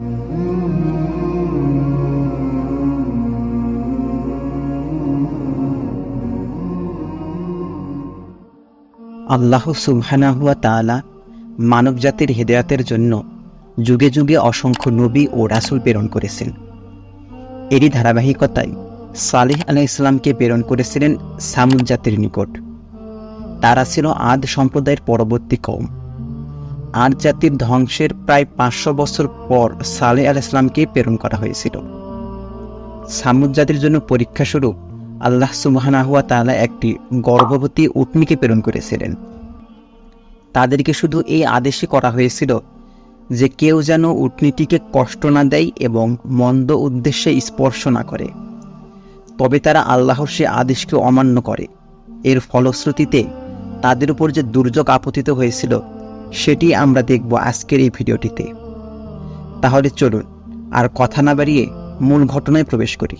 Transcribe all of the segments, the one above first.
আল্লাহ সুবহানাহুয়া তাআলা মানবজাতির হেদায়াতের জন্য যুগে যুগে অসংখ্য নবী ও রাসূল প্রেরণ করেছেন। এরই ধারাবাহিকতায় সালেহ আলাহ ইসলামকে প্রেরণ করেছিলেন সামুদ জাতির নিকট। তারা ছিল আদ সম্প্রদায়ের পরবর্তী কৌম আদ জাতির ধ্বংসের প্রায় পাঁচশো বছর পর সালে আল ইসলামকে প্রেরণ করা হয়েছিল। সামুদ জাতির জন্য পরীক্ষাস্বরূপ আল্লাহ সুবাহানাহুয়া তালা একটি গর্ভবতী উটনিকে প্রেরণ করেছিলেন। তাদেরকে শুধু এই আদেশই করা হয়েছিল যে কেউ যেন উটনিটিকে কষ্ট না দেয় এবং মন্দ উদ্দেশ্যে স্পর্শ না করে। তবে তারা আল্লাহর সে আদেশকে অমান্য করে। এর ফলশ্রুতিতে তাদের উপর যে দুর্যোগ আপতিত হয়েছিল সেটি আমরা দেখব আজকের এই ভিডিওটিতে। তাহলে চলুন, আর কথা না বাড়িয়ে মূল ঘটনায় প্রবেশ করি।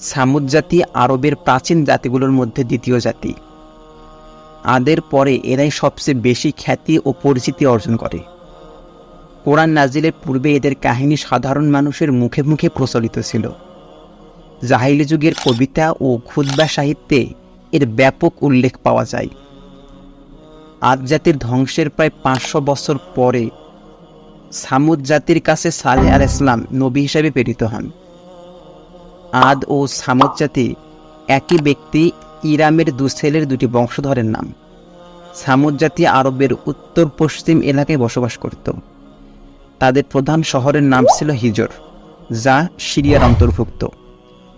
সামুদ জাতি আরবের প্রাচীন জাতিগুলোর মধ্যে দ্বিতীয় জাতি। আদের পরে এরাই সবচেয়ে বেশি খ্যাতি ও পরিচিতি অর্জন করে। কোরআন নাজিলের পূর্বে এদের কাহিনী সাধারণ মানুষের মুখে মুখে প্রচলিত ছিল। জাহিলি যুগের কবিতা ও ক্ষুদ্বা সাহিত্যে এর ব্যাপক উল্লেখ পাওয়া যায়। আদ জাতির ধ্বংসের প্রায় পাঁচশো বছর পরে সামুদ জাতির কাছে সালে আল ইসলাম নবী হিসাবে প্রেরিত হন। আদ ও সামুদ জাতি একই ব্যক্তি ইরামের দু ছেলের দুটি বংশধরের নাম। সামুদ জাতি আরবের উত্তর পশ্চিম এলাকায় বসবাস করত। তাদের প্রধান শহরের নাম ছিল হিজর, যা সিরিয়ার অন্তর্ভুক্ত।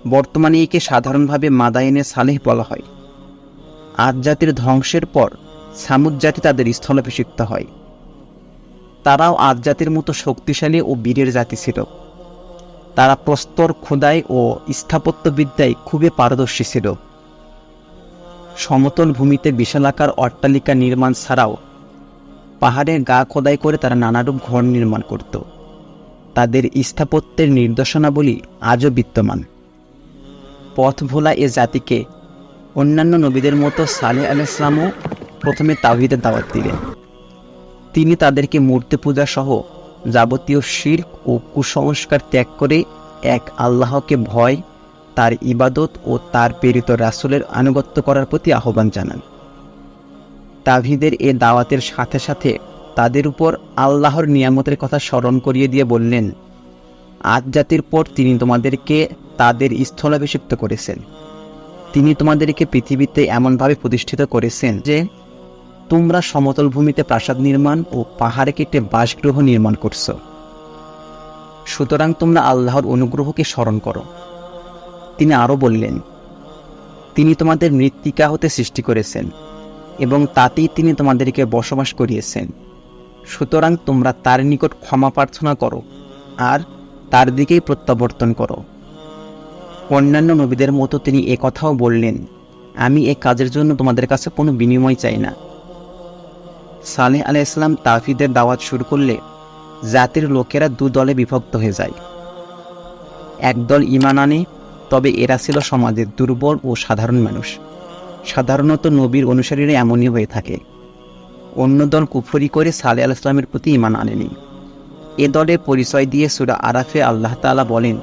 বর্তমানে একে সাধারণভাবে মাদাইনে সালেহ বলা হয়। আদ জাতির ধ্বংসের পর সামুদ জাতি তাদের স্থলাভিষিক্ত হয়। তারাও আদ জাতির মতো শক্তিশালী ও বীরের জাতি ছিল। তারা প্রস্তর খোদাই ও স্থাপত্যবিদ্যায় খুবই পারদর্শী ছিল। সমতল ভূমিতে বিশালাকার অট্টালিকা নির্মাণ ছাড়াও পাহাড়ের গা খোদাই করে তারা নানারূপ ঘর নির্মাণ করত। তাদের স্থাপত্যের নির্দেশনাবলী আজও বিদ্যমান। পথ ভোলা এ জাতিকে অন্যান্য নবীদের মতো সালেহ আল ইসলামও প্রথমে তাওহিদের দাওয়াত দিলেন। তিনি তাদেরকে মূর্তি পূজা সহ যাবতীয় শির্ক ও কুসংস্কার ত্যাগ করে এক আল্লাহকে ভয়, তার ইবাদত ও তার প্রেরিত রাসূলের আনুগত্য করার প্রতি আহ্বান জানান। তাভিদের এ দাওয়াতের সাথে সাথে তাদের উপর আল্লাহর নিয়ামতের কথা স্মরণ করিয়ে দিয়ে বললেন, আজ জাতির পর তিনি তোমাদেরকে তাদের স্থলাভিষিক্ত করেছেন। তিনি তোমাদেরকে পৃথিবীতে এমনভাবে প্রতিষ্ঠিত করেছেন যে তোমরা সমতল ভূমিতে প্রাসাদ নির্মাণ ও পাহাড়ে কেটে বাসগৃহ নির্মাণ করছ। সুতরাং তোমরা আল্লাহর অনুগ্রহকে স্মরণ করো। তিনি আরও বললেন, তিনি তোমাদের মৃত্তিকা হতে সৃষ্টি করেছেন এবং তাতেই তিনি তোমাদেরকে বসবাস করিয়েছেন। সুতরাং তোমরা তার নিকট ক্ষমা প্রার্থনা করো আর তার দিকেই প্রত্যাবর্তন করো। অন্যান্য নবীদের মতো তিনি কথাও বললেন, আমি এ কাজের জন্য তোমাদের কাছে কোনো বিনিময় চাই না। সালেহ আলাহ ইসলাম তাফিদের দাওয়াত শুরু করলে জাতির লোকেরা দু দলে বিভক্ত হয়ে যায়। একদল ইমান আনে, তবে এরা ছিল সমাজের দুর্বল ও সাধারণ মানুষ। সাধারণত নবীর অনুসারীরা এমনই হয়ে থাকে। অন্য দল কুফরি করে সালে আল ইসলামের প্রতি ইমান আনেনি। এ দলে পরিচয় দিয়ে সুরা আরাফে আল্লাহ তাআলা বলেন,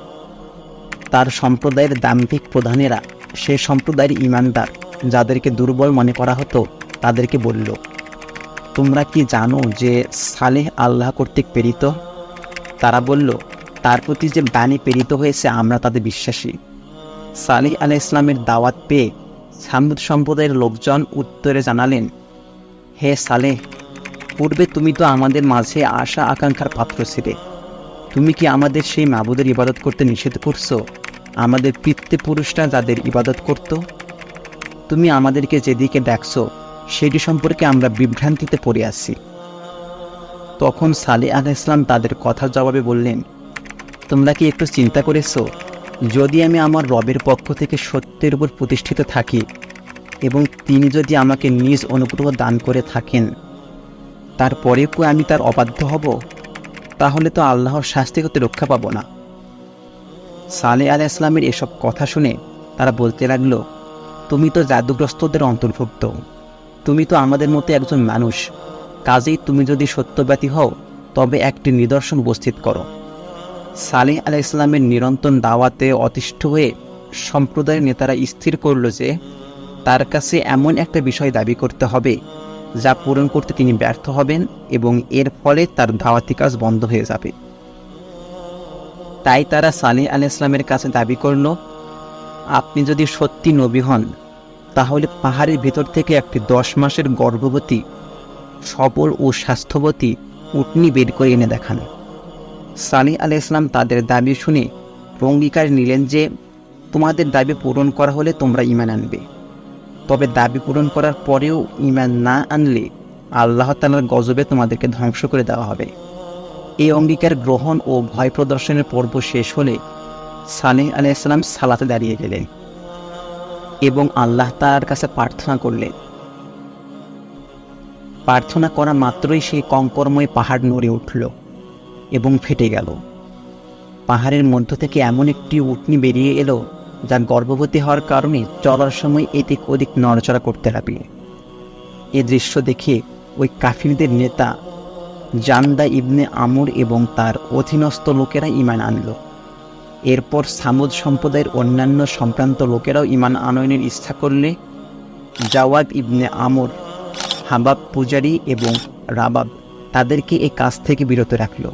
তার সম্প্রদায়ের দাম্ভিক প্রধানেরা সে সম্প্রদায়ের ইমানদার যাদেরকে দুর্বল মনে করা হতো তাদেরকে বলল তোমরা কি জানো যে সালেহ আল্লাহ কর্তৃক প্রেরিত? তারা বলল, তার প্রতি যে বাণী প্রেরিত হয়েছে, আমরা তাদের বিশ্বাসী। সালেহ আলাহ ইসলামের দাওয়াত পেয়ে সামুদ সম্প্রদায়ের লোকজন উত্তরে জানালেন, হে সালেহ, পূর্বে তুমি তো আমাদের মাঝে আশা আকাঙ্ক্ষার পাত্র ছিলে। তুমি কি আমাদের সেই মাবুদের ইবাদত করতে নিষেধ করছ? আমাদের পিতৃপুরুষরা যাদের ইবাদত করত? তুমি আমাদেরকে যেদিকে ডাকছো সেটি সম্পর্কে আমরা বিভ্রান্তিতে পড়ে আছি। তখন সালে আল ইসলাম তাদের কথার জবাবে বললেন, তোমরা কি একটু চিন্তা করেছ? যদি আমি আমার রবের পক্ষ থেকে সত্যের উপর প্রতিষ্ঠিত থাকি এবং তিনি যদি আমাকে নিজ অনুগ্রহ দান করে থাকেন, তারপরেও কি আমি তার অবাধ্য হব? তাহলে তো আল্লাহর শাস্তি হতে রক্ষা পাবো না। সালে আল ইসলামের এসব কথা শুনে তারা বলতে লাগল, তুমি তো জাদুগ্রস্তদের অন্তর্ভুক্ত। তুমি তো আমাদের মতো একজন মানুষ। কাজেই তুমি যদি সত্যব্যাতী হও, তবে একটি নিদর্শন উপস্থিত করো। সালেহ আলাহ ইসলামের নিরন্তর দাওয়াতে অতিষ্ঠ হয়ে সম্প্রদায়ের নেতারা স্থির করল যে, তার কাছে এমন একটা বিষয় দাবি করতে হবে, যা পূরণ করতে তিনি ব্যর্থ হবেন এবং এর ফলে তার দাওয়াতি কাজ বন্ধ হয়ে যাবে। তাই তারা সালেহ আলাহ ইসলামের কাছে দাবি করল, আপনি যদি সত্যি নবী হন তাহলে পাহাড়ের ভেতর থেকে একটি দশ মাসের গর্ভবতী, সবল ও স্বাস্থ্যবতী উটনি বের করে এনে দেখান। সানি আলি ইসলাম তাদের দাবি শুনে অঙ্গীকার নিলেন যে, তোমাদের দাবি পূরণ করা হলে তোমরা ইমান আনবে। তবে দাবি পূরণ করার পরেও ইমান না আনলে আল্লাহ তালার গজবে তোমাদেরকে ধ্বংস করে দেওয়া হবে। এই অঙ্গীকার গ্রহণ ও ভয় প্রদর্শনের পর্ব শেষ হলে সালেহ আলাইসাল্লাম সালাতে দাঁড়িয়ে গেলেন। এবং আল্লাহ তার কাছে প্রার্থনা করলেন। প্রার্থনা করা মাত্রই সেই কঙ্করময় পাহাড় নড়ে উঠল এবং ফেটে গেল। পাহাড়ের মধ্য থেকে এমন একটি উটনি বেরিয়ে এলো যা গর্ভবতী হওয়ার কারণে চলার সময় এদিক ওদিক নড়াচড়া করতে লাগল। এ দৃশ্য দেখে ওই কাফিরদের নেতা জান্দা ইবনে আমর এবং তার অধীনস্থ লোকেরা ইমান আনল। এরপর সামুদ সম্প্রদায়ের অন্যান্য সম্ভ্রান্ত লোকেরাও ইমান আনয়নের ইচ্ছা করলে জাওয়াদ ইবনে আমর, হাবাব পূজারি এবং রাবাব তাদেরকে এই কাজ থেকে বিরত রাখল।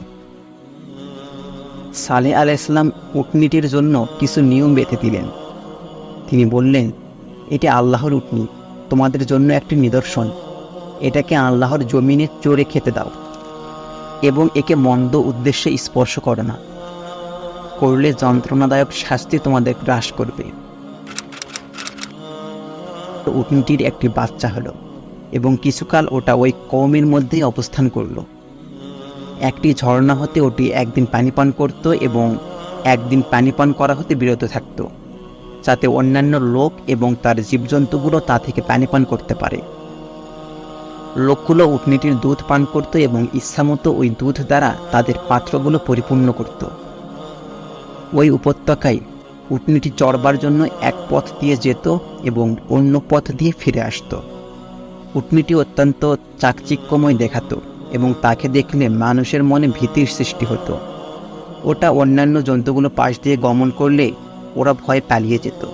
সালে আল ইসলাম উটনিটির জন্য কিছু নিয়ম বেঁধে দিলেন। তিনি বললেন, এটি আল্লাহর উটনি, তোমাদের জন্য একটি নিদর্শন। এটাকে আল্লাহর জমিনে চড়ে খেতে দাও এবং একে মন্দ উদ্দেশ্যে স্পর্শ করো না। করলে যন্ত্রণাদায়ক শাস্তি তোমাদের গ্রাস করবে। উটনিটির একটি বাচ্চা হলো এবং কিছুকাল ওটা ওই কৌমের মধ্যেই অবস্থান করল। একটি ঝর্ণা হতে ওটি একদিন পানি পান করত এবং একদিন পানি পান করা হতে বিরত থাকত, যাতে অন্যান্য লোক এবং তার জীবজন্তুগুলো তা থেকে পানি পান করতে পারে। লোকগুলো উটনিটির দুধ পান করত এবং ইচ্ছামতো ওই দুধ দ্বারা তাদের পাত্রগুলো পরিপূর্ণ করত। ওই উপত্যকায় উটনিটি চড়বার জন্য এক পথ দিয়ে যেত এবং অন্য পথ দিয়ে ফিরে আসতো। উটনিটি অত্যন্ত চাকচিক্যময় দেখাতো এবং তাকে দেখলে মানুষের মনে ভীতির সৃষ্টি হতো। ওটা অন্যান্য জন্তুগুলো পাশ দিয়ে গমন করলে ওরা ভয় পালিয়ে যেত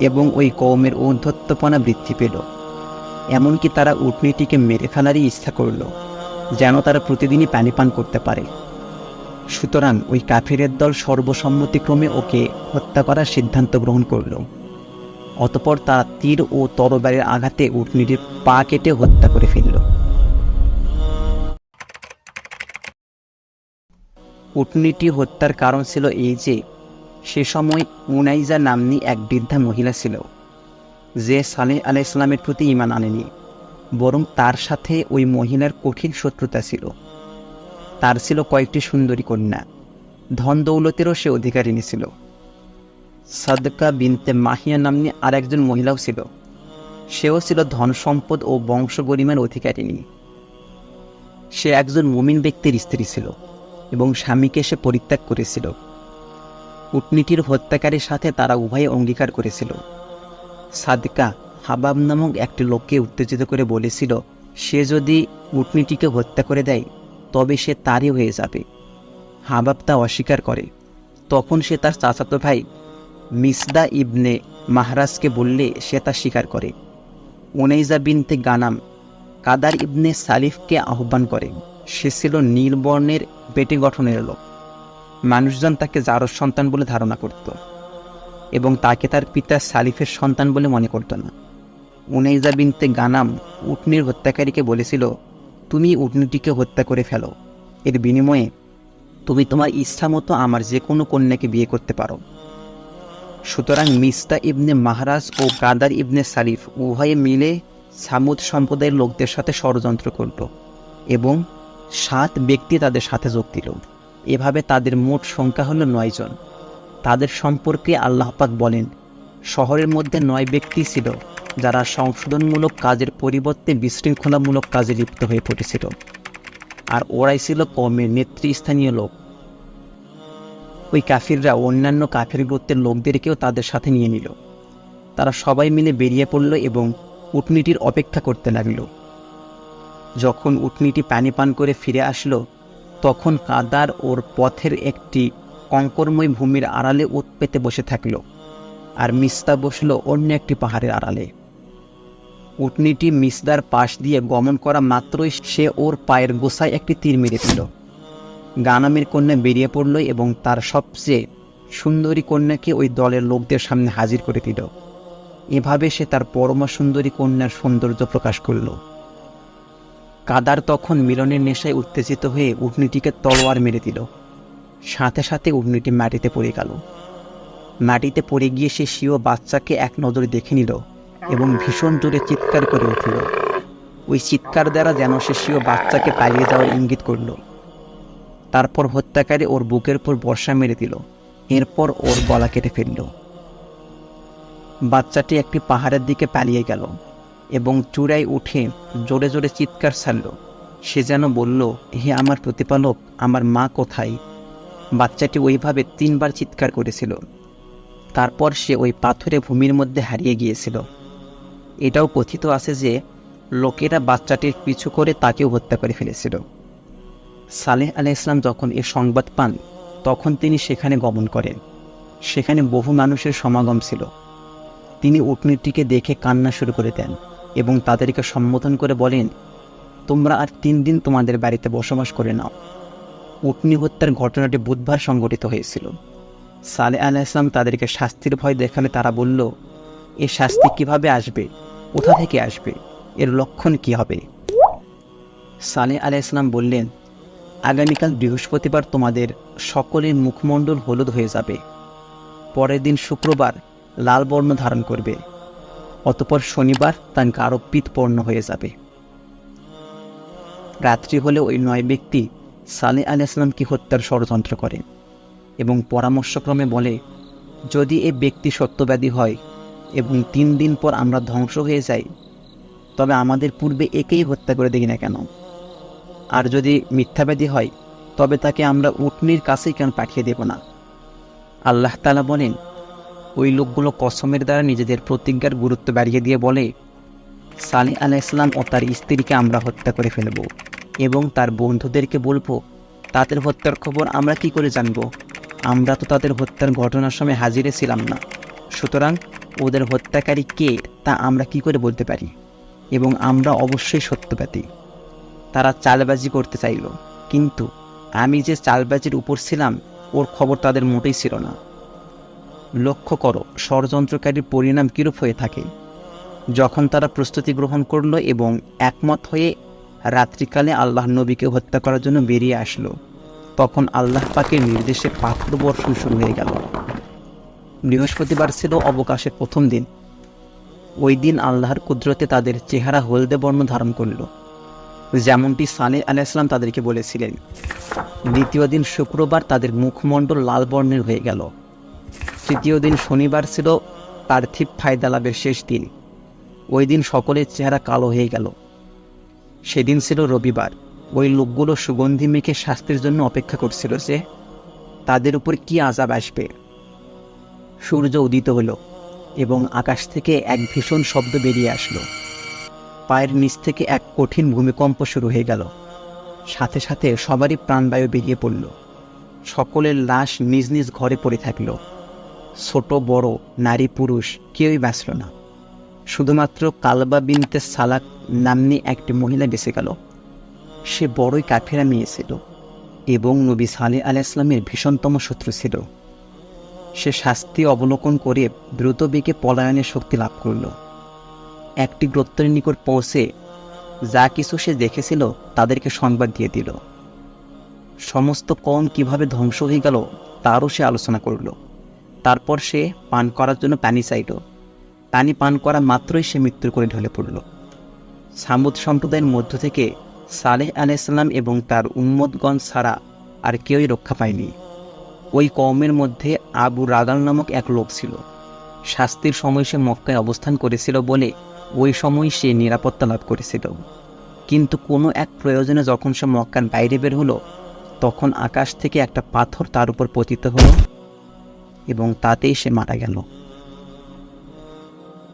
এবং ওই কৌমের ঔদ্ধত্যপনা বৃদ্ধি পেল। এমনকি তারা উটনিটিকে মেরে ফেলারই ইচ্ছা করল, যেন তারা প্রতিদিনই পানি পান করতে পারে। সুতরাং ওই কাফিরের দল সর্বসম্মতিক্রমে ওকে হত্যা করার সিদ্ধান্ত গ্রহণ করল। অতপর তারা তীর ও তরবারের আঘাতে উটনিটির পা কেটে হত্যা করে ফেলল। উটনিটি হত্যার কারণ ছিল এই যে, সে সময় উনাইজা নামনি এক বৃদ্ধা মহিলা ছিল, যে সালেহ আলাহ ইসলামের প্রতি ইমান আনেনি, বরং তার সাথে ওই মহিলার কঠিন শত্রুতা ছিল। তার ছিল কয়েকটি সুন্দরী কন্যা। ধন দৌলতেরও সে অধিকারিণী ছিল। সাদকা বিনতে মাহিয়া নামনি আর একজন মহিলাও ছিল। সেও ছিল ধন সম্পদ ও বংশ গরিমার অধিকারিণী। সে একজন মুমিন ব্যক্তির স্ত্রী ছিল এবং স্বামীকে সে পরিত্যাগ করেছিল। উটনিটির হত্যাকারীর সাথে তারা উভয়ে অঙ্গীকার করেছিল। সাদকা হাবাব নামক একটি লোককে উত্তেজিত করে বলেছিল, সে যদি উটনিটিকে হত্যা করে দেয় তবে সে তারই হয়ে যাবে। হাবাব তা অস্বীকার করে। তখন সে তার চাচাতো ভাই মিসদা ইবনে মাহরাজকে বললে সে তা স্বীকার করে। উনাইজা বিনতে গানাম কাদার ইবনে সালিফকে আহ্বান করে। সে ছিল নীলবর্ণের বেটে গঠনের লোক। মানুষজন তাকে জারস সন্তান বলে ধারণা করত এবং তাকে তার পিতা সালিফের সন্তান বলে মনে করত না। উনাইজা বিনতে গানাম উটনির হত্যাকারীকে বলেছিল তুমি উটনিটিকে হত্যা করে ফেলো। এর বিনিময়ে তুমি তোমার ইচ্ছা মতো আমার যে কোনো কন্যাকে বিয়ে করতে পারো। সুতরাং মিস্তা ইবনে মাহারাজ ও কাদার ইবনে সালিফ উভয়ে মিলে সামুদ সম্প্রদায়ের লোকদের সাথে ষড়যন্ত্র করল এবং সাত ব্যক্তি তাদের সাথে যোগ দিল। এভাবে তাদের মোট সংখ্যা হলো নয়জন তাদের সম্পর্কে আল্লাহ পাক বলেন, শহরের মধ্যে নয় ব্যক্তি ছিল। যারা সংশোধনমূলক কাজের পরিবর্তে বিশৃঙ্খলামূলক কাজে লিপ্ত হয়ে পড়েছিল। আর ওরাই ছিল কমের নেতৃস্থানীয় লোক। ওই কাফিররা অন্যান্য কাফির গোত্রের লোকদেরকেও তাদের সাথে নিয়ে নিল। তারা সবাই মিলে বেরিয়ে পড়ল এবং উটনিটির অপেক্ষা করতে লাগল। যখন উটনিটি পানি পান করে ফিরে আসলো, তখন কাদার ওর পথের একটি কঙ্করময় ভূমির আড়ালে উৎ পেতে বসে থাকল। আর মিস্তা বসল অন্য একটি পাহাড়ের আড়ালে। উটনিটি মিসদার পাশ দিয়ে গমন করা মাত্রই সে ওর পায়ের গোসায় একটি তীর মেরে দিল। গানামের কন্যা বেরিয়ে পড়ল এবং তার সবচেয়ে সুন্দরী কন্যাকে ওই দলের লোকদের সামনে হাজির করে দিল। এভাবে সে তার পরমা সুন্দরী কন্যার সৌন্দর্য প্রকাশ করল। কাদার তখন মিলনের নেশায় উত্তেজিত হয়ে উটনিটিকে তলোয়ার মেরে দিল। সাথে সাথে উটনিটি মাটিতে পড়ে গেল। মাটিতে পড়ে গিয়ে সে স্বীয় বাচ্চাকে এক নজরে দেখে নিল। এবং ভীষণ জোরে চিৎকার করে উঠল। ওই চিৎকার দ্বারা যেন স্বীয় বাচ্চাকে পালিয়ে যাওয়ার ইঙ্গিত করল। তারপর হত্যাকারী ওর বুকের উপর বর্ষা মেরে দিল। এরপর ওর গলা কেটে ফেলল। বাচ্চাটি একটি পাহাড়ের দিকে পালিয়ে গেল এবং চূড়ায় উঠে জোরে জোরে চিৎকার ছাড়ল। সে যেন বলল, হে আমার প্রতিপালক, আমার মা কোথায়? বাচ্চাটি ওইভাবে তিনবার চিৎকার করেছিল। তারপর সে ওই পাথরে ভূমির মধ্যে হারিয়ে গিয়েছিল। এটাও কথিত আছে যে লোকেরা বাচ্চাটির পিছু করে তাকেও হত্যা করে ফেলেছিল। সালেহ আলাহ ইসলাম যখন এ সংবাদ পান, তখন তিনি সেখানে গমন করেন। সেখানে বহু মানুষের সমাগম ছিল। তিনি উটনিটিকে দেখে কান্না শুরু করে দেন এবং তাদেরকে সম্বোধন করে বলেন, তোমরা আর তিন দিন তোমাদের বাড়িতে বসবাস করে নাও। উটনি হত্যার ঘটনাটি বুধবার সংঘটিত হয়েছিল। সালে আলাহ ইসলাম তাদেরকে শাস্তির ভয় দেখালে তারা বলল, এ শাস্তি কীভাবে আসবে? কোথা থেকে আসবে? এর লক্ষণ কি হবে? সালে আলাহ ইসলাম বললেন, আগামীকাল বৃহস্পতিবার তোমাদের সকলের মুখমণ্ডল হলুদ হয়ে যাবে। পরের দিন শুক্রবার লাল বর্ণ ধারণ করবে। অতপর শনিবার তার গাঢ় পিতপর্ণ হয়ে যাবে। রাত্রি হলে ওই নয় ব্যক্তি সালে আল ইসলামকে হত্যার ষড়যন্ত্র করে এবং পরামর্শক্রমে বলে, যদি এ ব্যক্তি সত্যবাদী হয় এবং তিন দিন পর আমরা ধ্বংস হয়ে যাই, তবে আমাদের পূর্বে একেই হত্যা করে দেখি না কেন? আর যদি মিথ্যাবাদী হয়, তবে তাকে আমরা উটনির কাছেই কেন পাঠিয়ে দেব না? আল্লাহ তালা বলেন, ওই লোকগুলো কসমের দ্বারা নিজেদের প্রতিজ্ঞার গুরুত্ব বাড়িয়ে দিয়ে বলে, সালি আলাহ ইসলাম ও তার স্ত্রীকে আমরা হত্যা করে ফেলব এবং তার বন্ধুদেরকে বলব, তাদের হত্যার খবর আমরা কি করে জানব? আমরা তো তাদের হত্যার ঘটনার সময় হাজিরে ছিলাম না। সুতরাং ওদের হত্যাকারী কে, তা আমরা কি করে বলতে পারি? এবং আমরা অবশ্যই সত্যবাদী। তারা চালবাজি করতে চাইল। কিন্তু আমি যে চালবাজির উপর ছিলাম, ওর খবর তাদের মোটেই ছিল না। লক্ষ্য করো, ষড়যন্ত্রকারীর পরিণাম কীরূপ হয়ে থাকে। যখন তারা প্রস্তুতি গ্রহণ করল এবং একমত হয়ে রাত্রিকালে আল্লাহ নবীকে হত্যা করার জন্য বেরিয়ে আসলো, তখন আল্লাহ পাকের নির্দেশে পাথর বর্ষণ শুরু হয়ে গেল। বৃহস্পতিবার ছিল অবকাশের প্রথম দিন। ওই দিন আল্লাহর কুদরতে তাদের চেহারা হলদে বর্ণ ধারণ করল। যেমনটি সালে আলাইসলাম তাদেরকে বলেছিলেন, দ্বিতীয় দিন শুক্রবার তাদের মুখমণ্ডল লাল বর্ণের হয়ে গেল। তৃতীয় দিন শনিবার ছিল পার্থিব ফায়দা লাভের শেষ দিন। ওই দিন সকলের চেহারা কালো হয়ে গেল। সেদিন ছিল রবিবার। ওই লোকগুলো সুগন্ধি মেখে শাস্তির জন্য অপেক্ষা করছিল যে তাদের উপর কি আজাব আসবে। সূর্য উদিত হলো এবং আকাশ থেকে এক ভীষণ শব্দ বেরিয়ে আসলো। পায়ের নিচ থেকে এক কঠিন ভূমিকম্প শুরু হয়ে গেল। সাথে সাথে সবারই প্রাণবায়ু বেরিয়ে পড়ল। সকলের লাশ নিজ নিজ ঘরে পড়ে থাকল। ছোট, বড়, নারী, পুরুষ কেউই বাঁচল না। শুধুমাত্র কালবা বিনতে সালাক নামনি একটি মহিলা বেঁচে গেল। সে বড়ই কাফেরা মেয়ে ছিল এবং নবী সালে আলাহ ইসলামের ভীষণতম শত্রু ছিল। সে শাস্তি অবলোকন করে দ্রুত বেগে পলায়নের শক্তি লাভ করল। একটি গ্রত্তের নিকট পৌঁছে যা কিছু সে দেখেছিল তাদেরকে সংবাদ দিয়ে দিল। সমস্ত কম কীভাবে ধ্বংস হয়ে গেল তারও সে আলোচনা করল। তারপর সে পান করার জন্য পানি চাইল। পানি পান করা মাত্রই সে মৃত্যুর করে ঢলে পড়ল। সামুদ সম্প্রদায়ের মধ্য থেকে সালেহ আলাইসাল্লাম এবং তার উম্মদগঞ্জ ছাড়া আর কেউই রক্ষা পায়নি। ওই কওমের মধ্যে আবু রাগাল নামক এক লোক ছিল। শাস্তির সময় সে মক্কায় অবস্থান করেছিল বলে ওই সময় সে নিরাপত্তা লাভ করেছিল। কিন্তু কোনো এক প্রয়োজনে যখন সে মক্কার বাইরে বের হলো, তখন আকাশ থেকে একটা পাথর তার উপর পতিত হলো এবং তাতেই সে মারা গেল।